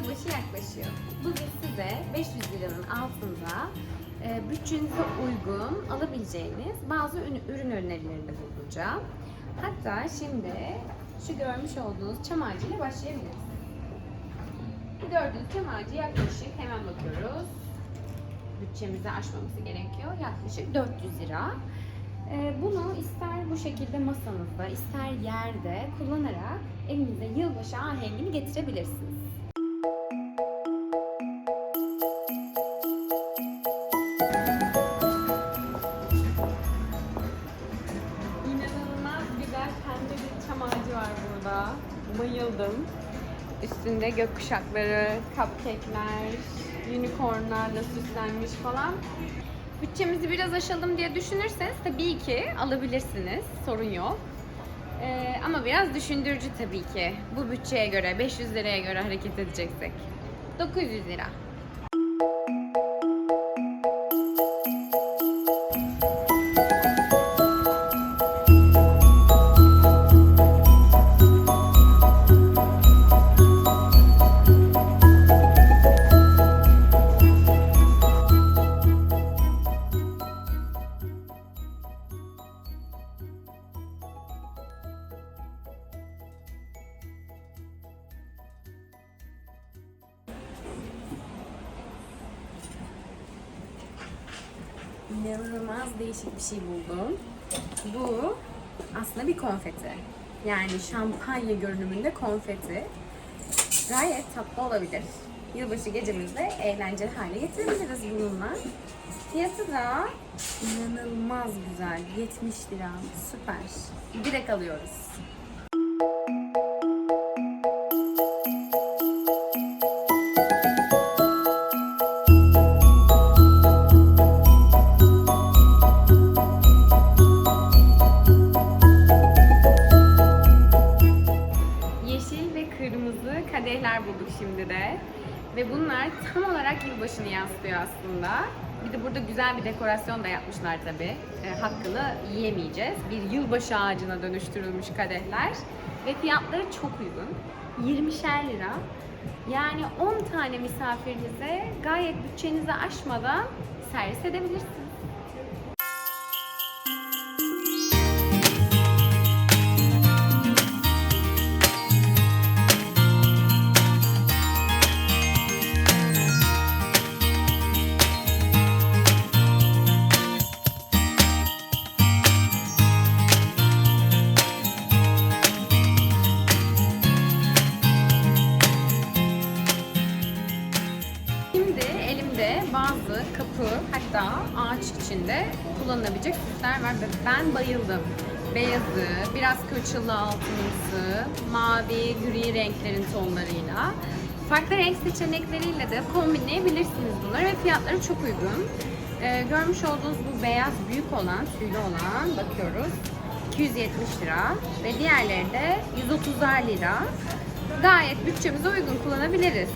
başlayalım. Bugün size 500 liranın altında e, bütçenize uygun alabileceğiniz bazı ürün, önerilerinde bulunacağım. Hatta şimdi şu görmüş olduğunuz çam ağacı ile başlayabiliriz. Gördüğünüz çam ağacı yaklaşık hemen bakıyoruz. Bütçemizi aşmamız gerekiyor. Yaklaşık 400 lira. Ee, Bunu ister bu şekilde masanızda, ister yerde kullanarak evinize yılbaşı ahengini getirebilirsiniz. Bayıldım. Üstünde gökkuşakları, cupcake'ler, unicornlarla süslenmiş falan. Bütçemizi biraz aşalım diye düşünürseniz tabii ki alabilirsiniz. Sorun yok. Ee, ama biraz düşündürücü tabii ki. Bu bütçeye göre, 500 liraya göre hareket edeceksek. 900 lira. İnanılmaz değişik bir şey buldum. Bu aslında bir konfeti. Yani şampanya görünümünde konfeti. Gayet tatlı olabilir. Yılbaşı gecemizde eğlenceli hale getirebiliriz bununla. Fiyatı da inanılmaz güzel. 70 lira. Süper. Direkt alıyoruz. Kadehler bulduk şimdi de. Ve bunlar tam olarak yılbaşını yansıtıyor aslında. Bir de burada güzel bir dekorasyon da yapmışlar tabii. E, hakkını yiyemeyeceğiz. Bir yılbaşı ağacına dönüştürülmüş kadehler. Ve fiyatları çok uygun. 20'şer lira. Yani 10 tane misafirinize gayet bütçenizi aşmadan servis edebilirsiniz. Kapı hatta ağaç içinde kullanılabilecek süsler var ve ben bayıldım. Beyazı, biraz kırçıllı altınımsı, mavi, gri renklerin tonlarıyla. Farklı renk seçenekleriyle de kombinleyebilirsiniz bunları ve fiyatları çok uygun. Ee, görmüş olduğunuz bu beyaz büyük olan, tüylü olan bakıyoruz. 270 lira ve diğerleri de 130'ar lira. Gayet bütçemize uygun kullanabiliriz.